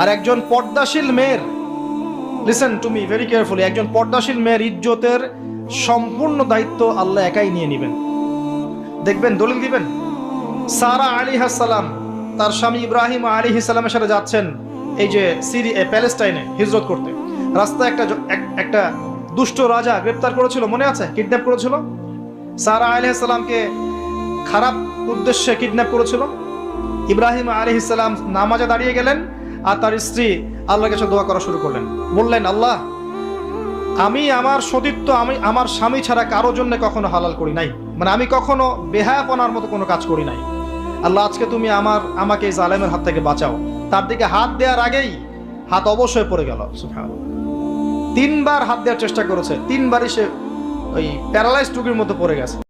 আর একজন পর্দাশীল মেয়ের listen to me very carefully একজন পর্দাশীল মেয়ের ইজ্জতের সম্পূর্ণ দায়িত্ব আল্লাহ একাই নিয়ে নেবেন। দেখবেন, দলিল দিবেন? সারা আলী সালাম, তার স্বামী ইব্রাহিম আলী সালামের সাথে যাচ্ছেন এই যে সিরি প্যালেস্টাইনে হিজরত করতে। রাস্তায় একটা একটা দুষ্ট রাজা গ্রেপ্তার করেছিল, মনে আছে? কিডন্যাপ করেছিল? সারা আলী সালামকে খারাপ উদ্দেশ্যে কিডন্যাপ করেছিল। ইব্রাহিম আলী ইসলাম নামাজে দাঁড়িয়ে গেলেন আর তার স্ত্রী আল্লাহর কাছে দোয়া করা শুরু করলেন। বললেন, আল্লাহ, আমি আমার সতীত্ব আমি আমার স্বামী ছাড়া কারও জন্য কখনো হালাল করি নাই। মানে আমি কখনো বেহায়াপনার মতো কোনো কাজ করি নাই। আল্লাহ, আজকে তুমি আমার, আমাকে এই জালেমের হাত থেকে বাঁচাও। তার দিকে হাত দেওয়ার আগেই হাত অবশ্যই পড়ে গেল। তিনবার হাত দেওয়ার চেষ্টা করেছে। তিনবারই সে ওই প্যারালাইজ টুকির মতো পড়ে গেছে।